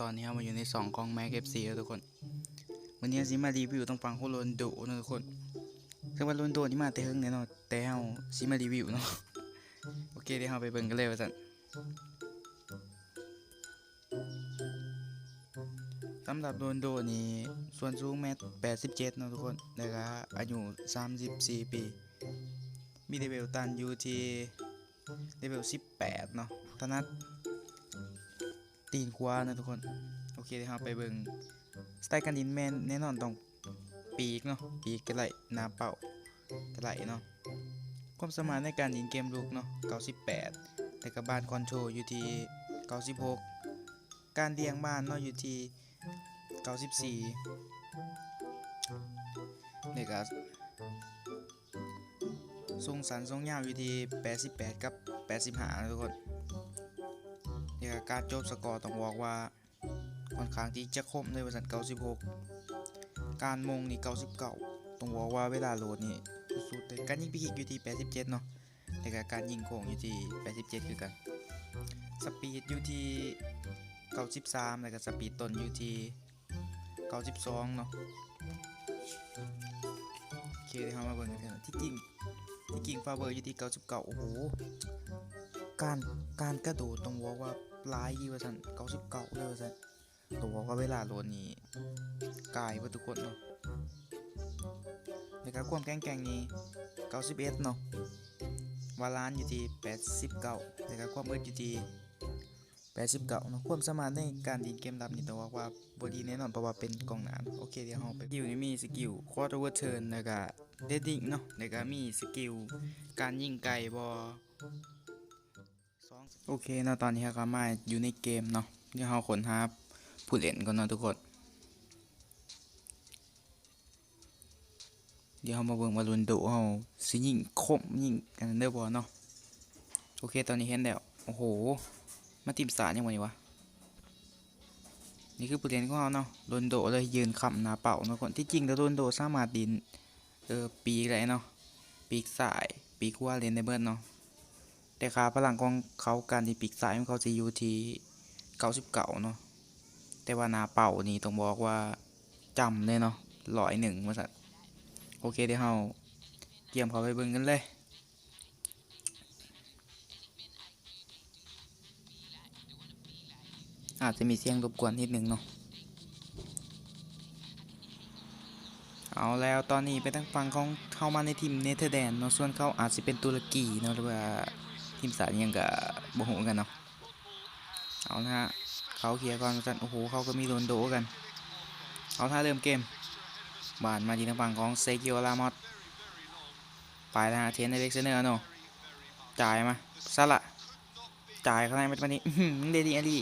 ตอนนี้เรามาอยู่ในสองกองแม็กเอฟซีแล้วทุกคน วันนี้ซิมารีวิวต้องฟังโคโรนโดนะทุกคนซึ่งว่าโรนโดนี่มาแต่เฮงแน่นอนแต่เฮาซิมารีวิวเนาะโอเคเดี๋ยวเราไปเบิ่งกันเลยว่าสั่นสำหรับโรนโดนี่ส่วนสูงแมต87เนาะทุกคนแล้วก็อายุ34ปี มีเลเวลตันอยู่ที่เลเวล18เนาะถนัด ตีนขวานะทุกคน โอเคเดี๋ยวเราไปเบิ่งสไตล์การดินแมนแน่นอนต้องปีกเนาะปีกกระไหลหน้าเป่ากระไหลเนาะความสามารถในการยิงเกมลุกเนาะ98 แต่กับบ้านคอนโทรลอยู่ที่ 96 การเลี้ยงบ้านเนาะอยู่ที่ 94นี่ก็ทรงสันทรงยาวอยู่ที่ 88 กับ 85นะทุกคน นี่ก็การจบสกอร์ต้องบอกว่าค่อนข้างที่จะคมในวันสัน96การมงนี่99ต้องบอกว่าเวลาโหลดนี่สุดๆเลยการยิงปีกิกอยู่ที่87เนาะแต่กการยิงโค้งอยู่ที่87คือกันสปีดอยู่ที่93แล้วก็สปีดต้นอยู่ที่92เนาะโอเคเดี๋ยวเรามาเบิ่งกันเถอะที่จริงที่จริงฟาเบอร์อยู่ที่99โอ้โหการการกระโดดต้องบอกว่า ลายยี่ว่าสันเก้าสิบเก้าเลยว่าสันต้องบอกว่าเวลาโดนนี่กายว่าทุกคนเนาะในการความแกงแกงนี่เก้าสิบเอ็ดเนาะวาลานอยู่ที่แปดสิบเก้าในการความมืดอยู่ที่แปดสิบเก้าเนาะความสามารถในการดีนเกมรับนี่ต้องบอกว่าบอดีแน่นอนเพราะว่าเป็นกองหนานโอเคเดี๋ยวเราไปสกิลนี่มีสกิลควอเตอร์เวอร์เทิร์นแล้วก็เดดดิ้งเนาะแล้วก็มีสกิลการยิงไก่บอ โอเคเนาะตอนนี้เราก็มาอยู่ในเกมเนาะเดี๋ยวเราค้นหาผู้เล่นก่อนเนาะทุกคนเดี๋ยวเรามาเบิ่งว่ารุนโดเราสิยิงคมยิงกันเด้อบ่เนาะโอเคตอนนี้เห็นแล้วโอ้โหมาทีมสารยังไงวะนี่คือผู้เล่นของเราเนาะรุนโดเลยยืนคำหน้าเป่าเนาะคนที่จริงแล้วรุนโดสามารถดินเออปีอะไรเนาะปีกสายปีกขวาเล่นได้เบิร์ดเนาะ แต่ค่าพลังของเขาการที่ปีกซ้ายของเขาจะอยู่ที่เก้าสิบเก้าเนาะแต่ว่านาเป่านี่ต้องบอกว่าจำเลยเนาะร้อยหนึ่งมาสัตว์โอเคเดี๋ยวเราเกี่ยมเขาไปเบิ่งกันเลยอาจจะมีเสียงรบกวนนิดนึงเนาะ เอาแล้วตอนนี้ไปทางฝั่งของเข้ามาในทีมเนเธอร์แลนด์เนาะ ส่วนเขาอาจจะเป็นตุรกีเนาะหรือว่า ทีมสายยังกับโบโหกันเนาะเอานะฮะเขาเคลียร์ก่อนกันโอ้โหเขาก็มีโดนโดกัน เอาท่าเริ่มเกมบานมาที่ทางฝั่งของเซกิโอลามอสไปแล้วฮะเทนในเล็กเซเนอร์เนาะจ่ายมาซาละจ่ายข้างในมาที่อื้เดดีอารี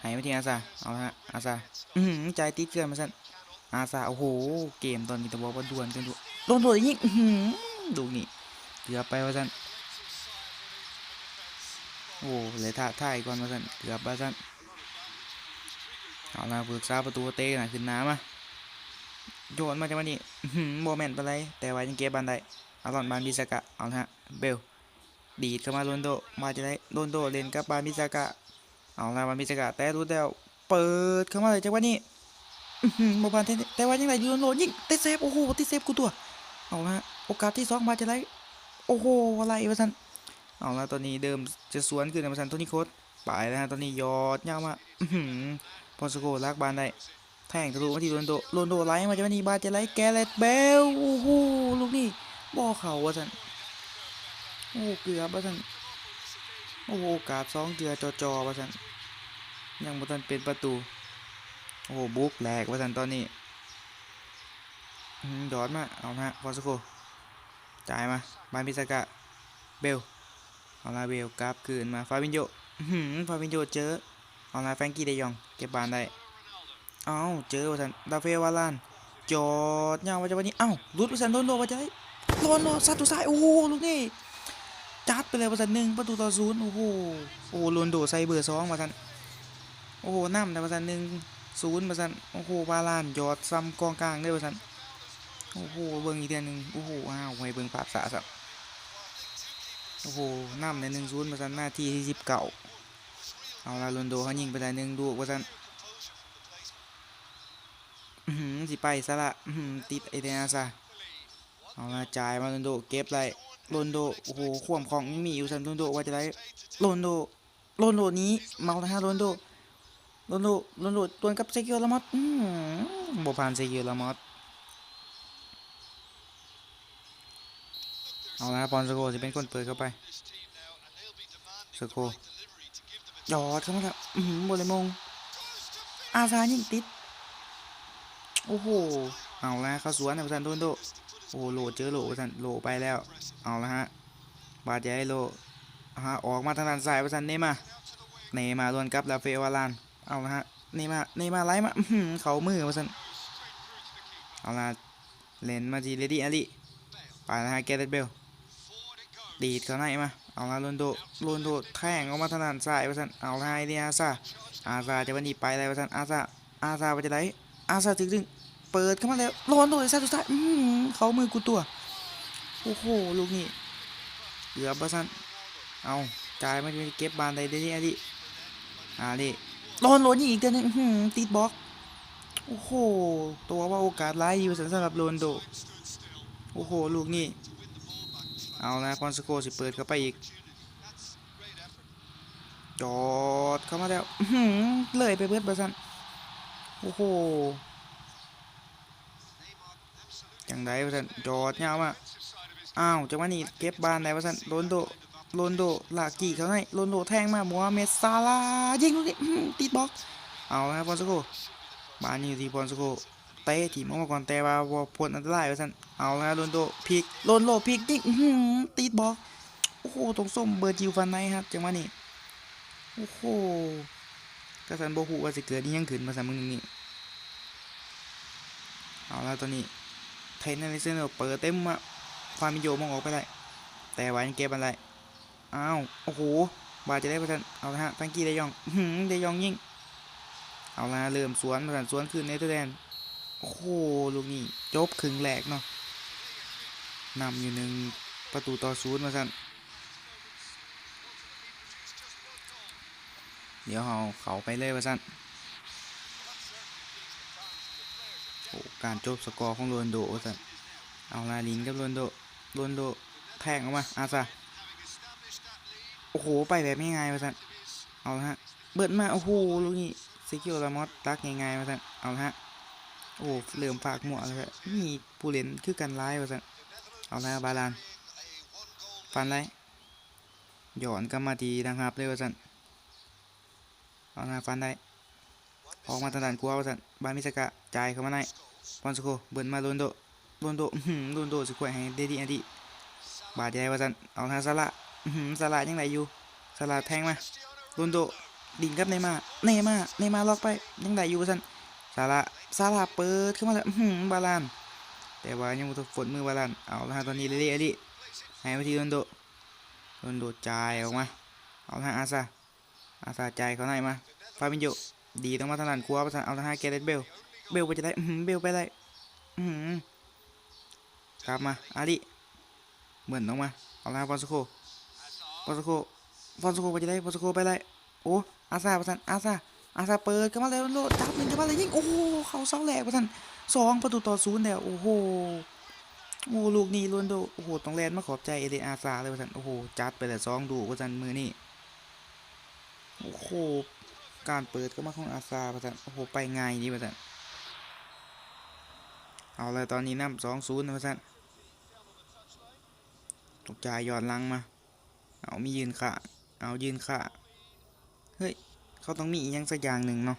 ให้มาทีอาซาเอาละฮะอาซาอือหือจ่ายติดเกินมาสันอาซาโอ้โห เกมตอนนี้ต้องบอกว่าดวลกันดูโดนโดนยิงดูนี่เกือบไปว่าสัน โอ้เลยท่าท่ายก่อนมาสั่นเกือบมาสั่นเอาละปรึกษาประตูเตะน่ะขึ้นน้ำมาโยนมาจากวันนี้โมเมนต์ไปเลยแต่ว่ายังเก็บบันไดเอารอนบานบิสกะเอาละฮะเบลดีดเข้ามาโรนโดมาจะได้โรนโดเล่นกับบานบิสกะเอาละบานบิสกะแต่รู้แล้วเปิดเข้ามาเลยจากวันนี้โมบานแต่ว่ายังไงยูโรนโดยิงเตะเซฟโอ้โหติดเซฟกูตัวเอาละฮะโอกาสที่สองมาจะได้โอ้โหอะไรวะท่าน เอาละตอนนี้เดิมจะสวนขึ้นในประชันโทนี่โคตไปแล้วฮะตอนนี้ยอดยาวมาอื้อหือพอสโกลากบานได้แทงทะลุมาที่โรนโดโรนโดไล่มาจะมานี่บาจะไล่แกเลตเบลโอ้โหลูกนี่บ่อเข่าวะท่านโอ้เกือบวะท่านโอ้โหโอกาสสองเกือจอจอวะท่านยังบ่ทันเป็นประตูโอ้โหบุกแหลกวะท่านตอนนี้อื้อหือยอดมาเอาละฮะพอสโกจ่ายมาบานพิสกะเบล เอาลาเบลกราฟคืนมาฟาวินโยหือฟาวินโยเจอเอาลาแฟรงกี้เดยองเก็บบานได้เอ้าเจอว่าสันดาเฟวาลานจอดยาวว่าจะวันนี้เอ้าลุดว่าสันโดนโดนว่าจะได้โดนโดนซัดตัวซ้ายโอ้โหลูกนี่จัดไปเลยว่าสันหนึ่งประตูต่อศูนย์โอ้โหโอ้โหโรนโดใส่เบอร์สองว่าสันโอ้โหน้ำแต่ว่าสันหนึ่งศูนย์ว่าสันโอ้โหวาลานยอดซ้ำกองกลางได้ว่าสันโอ้โหเบิ่งอีกเดือนหนึ่งโอ้โหอ้าวให้เบิ่งภาพสะสับ โอ้โหน้ำในหนึ่งศูนย์ประันหน้าที่ที่สิบเก่าเอาลาลุนโดเขายิงไปได้หนึ่งดูประจันสิไปซะละติดไอเดนาซะเอาลาจ่ายมาลุนโดเก็บไรลุนโดโอ้โหข่วมของมีอยู่สันลุนโดว่าจะไรลุนโดลุนโดนี้เมาแล้วฮะลุนโดลุนโดลุนโดตัวนกับเซกิโอลามอสบ่ผ่านเซกิโอลามอส เอาละปอนสโกจะเป็นคนเปิดเข้าไปสโกหยอดเข้ามาครับอือหือบอลเลยมง อาซายิงติด โอ้โห เอาละเข้าสวนนะประธานโดนโด โอ้โหโหลเจอโหลประธานโหลไปแล้ว เอาละฮะ บาดใหญ่โหลฮะออกมาทางด้านซ้ายประธานเนมาเนมาดวลกับลาเฟวาลาน เอาละฮะ เนมา เนมาไล่มาอื้อหือเขามือประธานเอาละเล่นมาทีเลดี้อาลีไปนะฮะแกเรตเบล ดีดเขาในมา เอาละโรนโดโรนโดแทงออกมาทางด้านซ้ายประธานเอาละไอเดียอาซาอาซาจะวันนี้ไปแล้วท่านอาซาอาซาไปจะไหนอาซาถึงถึงเปิดเข้ามาแล้วร้อนโดยซาตุซาอือหือเขามือกูตัว โอ้โห ลูกนี่เหลือบ้าสันเอาจ่ายมาจะเก็บบานใดได้ดิอาดิร้อนร้อนอีกเดือนนึงติดบล็อก โอ้โห ตัวว่าโอกาสร้ายอยู่สำหรับโรนโด โอ้โห ลูกนี่ เอาละพอนสโกสิเปิดเข้าไปอีก จอดเข้ามาแล้วเลยไปเบิดบาซันโอ้โหจังไดบาซันจอดยาวมาอ้าวจังหวะนี้เก็บบานได้บาซันโรนโดโรนโดลากกี่เขาให้โรนโดแทงมามัวเมดซาลายิงลูกนี้ติดบล็อกเอาละพอนสโกบานอยู่ที่พอนสโก เตะทีมออกมาก่อนแต่ว่าบ่พ้นอันตรายบาซันเอาละโรนโดพลิกโรนโดพลิกยิงอื้อหือติดบอกโอ้โหตรงส้มเบอร์จิวฟันไนครับจังหวะนี้โอ้โหกระสันโบหูว่าสิเกิดนี่ยังขึ้นมาสามมึงนี่เอาละตอนนี้เทนนิสเซนเปิดเต็มอะความมิโยมองออกไปได้แต่ว่ายังเก็บอะไรอ้าวโอ้โหบาจะได้ประทันเอาละฮะฟังกี้เดยองเดยองยิ่งเอาละเริ่มสวนประทันสวนคืนเนเธอร์แลนด์ โอ้โหลูกนี้จบครึ่งแหลกเนาะนำอยู่หนึ่งประตูต่อศูนย์มาสั่นเดี๋ยวเขาเขาไปเลยว่าสั้นโอ้การจบสกอร์ของโรนโดว่าสั้นเอาลาลินกับโรนโดโรนโดแทงออกมาอาซาโอ้โห ไปแบบง่ายๆว่าสั้นเอาละฮะ เบิดมา โอ้โห ลูกนี้ซิคิโอลามอสตักง่ายๆว่าสั้นเอาละฮะ โอ้เหลื่อมฝากหมวกเลยครับมีผู้เล่นคือกันร้ายว่าสันเอาละบาลานฟันไรหย่อนกลับมาทีนะครับเลยว่าสันเอาหน้าฟันได้ออกมาทางด้านขวาว่าซั่นบานมิสกะจ่ายเข้ามาในปอนสโกเบิ่นมาโรนโดโรนโดโรนโดสิขวยให้เดดี้อันดีบาดใหญ่ว่าซั่นเอาทาซาละอื้อหือซาละยังไงอยู่ซาละแทงมาโรนโดดิ่งกับเนยมาเนยมาเนยมาล็อกไปยังไงอยู่ว่าซั่นซาละ ซาละเปิดขึ้นมาแล้วหือบาลาน แต่ว่ายังบ่ถูกฝนมือบาลาน เอาละฮะตอนนี้เดดี้อันดีให้มาที่โรนโดโรนโดจ่ายออกมา เอาทางอาซาอาซาใจเขาไหนมา ฟาบินโยดีต้องมาทางด้านขวาประสานเอาทางห้แกเรตเบล เบลไปจะได้หือเบลไปได้หือกลับมา อาดิเหมือนต้องมา เอาละปอนสโคปอนสโคปอนสโคไปจะได้ปอนสโคไปได้ โอ้ อาซาประสานอาซาอาซาเปิดเข้ามาแล้วโลดจับหนึ่งเข้ามาเลยยิง โอ้ เขาเสาแหลกประสานสองประตูต่อศูนย์แล้วโอ้โหโอ้ลูกนี้ล้วนโดโอ้โหต้องแลนมาขอบใจเอเดนอาซาเลยประสานโอ้โหจัดไปแต่สองดูประสานมือนี่โอ้โหการเปิดก็มาของอาซาประจันโอ้โหไปง่ายนี่ประจันเอาเลยตอนนี้นำสองศูนย์ประจันตกใจย้อนลังมาเอามียืนขาเอายืนขาเฮ้ยเขาต้องมีอหยังสักอย่างหนึ่งเนาะ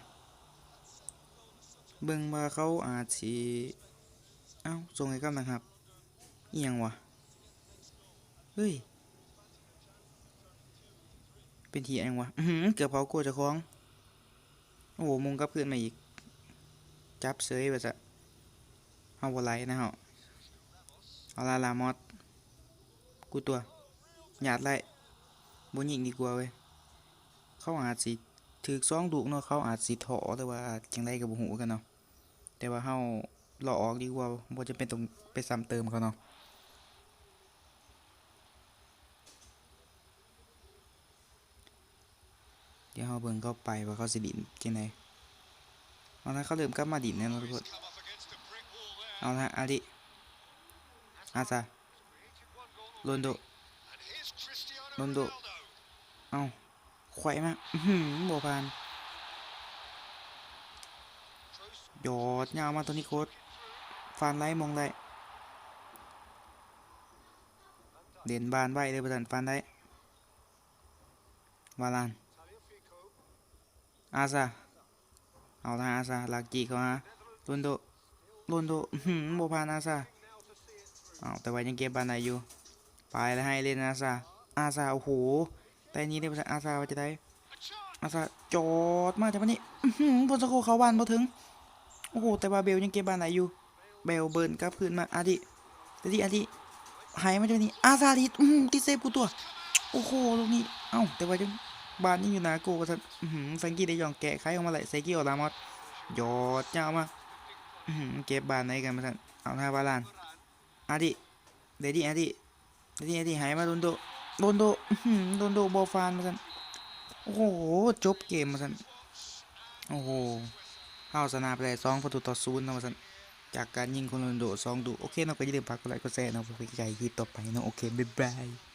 เบิ่งว่าเขาอาจสิเอ้าส่งให้กับนะครับอีหยังวะเฮ้ย เป็นทีเองวะอือเกือบเผากลัวจะคล้อง โอ้โหมุงกับคืนมาอีก จับเซยไปซะเอาบอไลนะฮะเอาลาลามอสกูตัว หยาดไล่บนยิงดีกว่าเว้ย เขาอาจสิถือซองดุเนาะเขาอาจสิถอแต่ว่าจังไดกับบุหูกันเนาะ แต่ว่าเฮาหล่อออกดีกว่าบ่จะเป็นต้องไปซ้ำเติมเขาเนาะเดี๋ยวเราเบิ่งเข้าไปว่าเขาสิดินจังไดเอาละเขาเริ่มกลับมาดินแล้วเนาะทุกคนเอาละอาดิอาซาโรนโดโรนโด เอาไขว่มาหืมบัวพาน ยอดยาวมาตัวนี้โคตรฟานไล่มองไล่เด่นบานไว้เลยประธานฟานได้วาลานอาซาเอาละอาซาลักจีเข้ามาโรนโดโรนโดอื้อหืมบัวพานอาซาเอาแต่ว่ายังเก็บบานได้อยู่ไปแล้วให้เล่นอาซาอาซาโอ้โหแต่นี้ได้ประธานอาซาว่าจะได้อาซาจอดมาจากวันนี้อื้อหืมบนสโคเขาบานมาถึง โอ้โห แต่ว่าเบลยังเก็บบานไหนอยู่ เบลเบิร์นกลับคืนมาอาดิอาดิอาดิหายมาจากนนี้อาซาดิอื้อหือติเซฟกูตัว โอ้โห ลูกนี้ เอ้า แต่ว่ายังบานนี่อยู่นะกูประธานอื้อหือแฟงกี้ได้ยองแกะไขออกมาเลยเซกิโอลามอสยอดยาวมาอื้อหือเก็บบานไหนกันประธานเอาท่าบาลานอาดิเดดี้อาดิเดดี้อาดิหายมาโดนโดโดนโด้โดนโดบอฟานประธานโอ้โห จบเกมมาสันโอ้โห เฮาชนะไปได้สองประตูต่อศูนย์นะมาสันจากการยิงคนโรนโดสองดู โอเคเนาะก็อย่าลืมฝากกดไลค์กดแชร์เนาะเพื่อเป็นกำลังใจคลิปต่อไปเนาะโอเค บ๊ายบาย